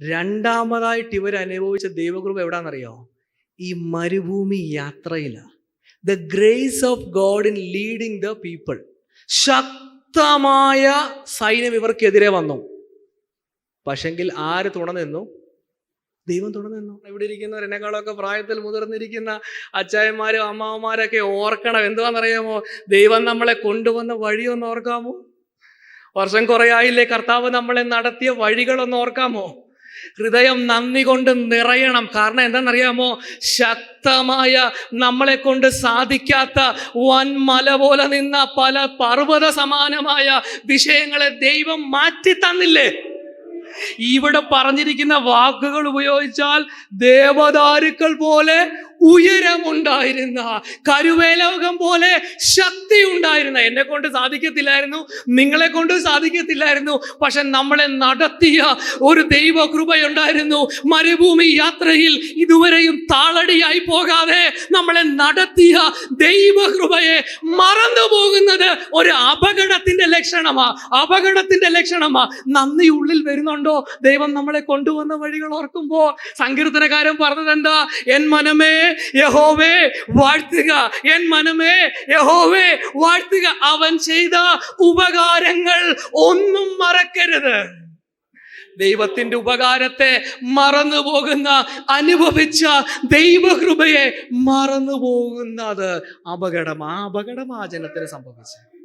രണ്ടാമതായിട്ട് ഇവർ അനുഭവിച്ച ദൈവകൃപ എവിടാന്നറിയോ? ഈ മരുഭൂമി യാത്രയിലാണ് the grace of God in leading the people ശക്തമായ സൈന്യം ഇവർക്കെതിരെ വന്നു. പക്ഷെങ്കിൽ ആര് തുണനിന്നു ദൈവം തുണനിന്നു ഇവിടെ ഇരിക്കുന്നവരെന്നെക്കാളൊക്കെ പ്രായത്തിൽ മുതിർന്നിരിക്കുന്ന അച്ചായന്മാരും അമ്മാവന്മാരൊക്കെ ഓർക്കണം. എന്തുവാണെന്നറിയാമോ ദൈവം നമ്മളെ കൊണ്ടുവന്ന വഴിയൊന്ന് ഓർക്കാമോ? വർഷം കുറയായില്ലേ കർത്താവ് നമ്മളെ നടത്തിയ വഴികളൊന്ന് ഓർക്കാമോ? ഹൃദയം നന്ദി കൊണ്ട് നിറയണം. കാരണം എന്താണെന്നറിയാമോ? ശക്തമായ നമ്മളെ കൊണ്ട് സാധിക്കാത്ത വൻമല പോലെ നിന്ന പല പർവത സമാനമായ വിഷയങ്ങളെ ദൈവം മാറ്റി തന്നില്ലേ? ഇവിടെ പറഞ്ഞിരിക്കുന്ന വാക്കുകൾ ഉപയോഗിച്ചാൽ ദേവദാരുക്കൾ പോലെ ഉയരമുണ്ടായിരുന്ന കരുവേലോകം പോലെ ശക്തി ഉണ്ടായിരുന്ന. എന്നെ കൊണ്ട് സാധിക്കത്തില്ലായിരുന്നു നിങ്ങളെ കൊണ്ട് സാധിക്കത്തില്ലായിരുന്നു. പക്ഷെ നമ്മളെ നടത്തിയ ഒരു ദൈവകൃപയുണ്ടായിരുന്നു. മരുഭൂമി യാത്രയിൽ ഇതുവരെയും താളടിയായി പോകാതെ നമ്മളെ നടത്തിയ ദൈവകൃപയെ മറന്നു പോകുന്നത് ഒരു അപകടത്തിന്റെ ലക്ഷണമാ. അപകടത്തിന്റെ ലക്ഷണമാ. നന്ദി ഉള്ളിൽ വരുന്നുണ്ടോ? ദൈവം നമ്മളെ കൊണ്ടുവന്ന വഴികൾ ഓർക്കുമ്പോൾ സങ്കീർത്തനകാരൻ പറഞ്ഞത് എന്താ എൻ മനമേ യഹോവേ വാഴ്ത്തുക. എൻ മനമേ യഹോവേ വാഴ്ത്തുക. അവൻ ചെയ്ത ഉപകാരങ്ങൾ ഒന്നും മറക്കരുത്. ദൈവത്തിന്റെ ഉപകാരത്തെ മറന്നു പോകുന്ന അനുഭവിച്ച ദൈവകൃപയെ മറന്നു പോകുന്നത് അപകടം ആ അപകടം ആ ജനത്തിന് സംഭവിച്ചു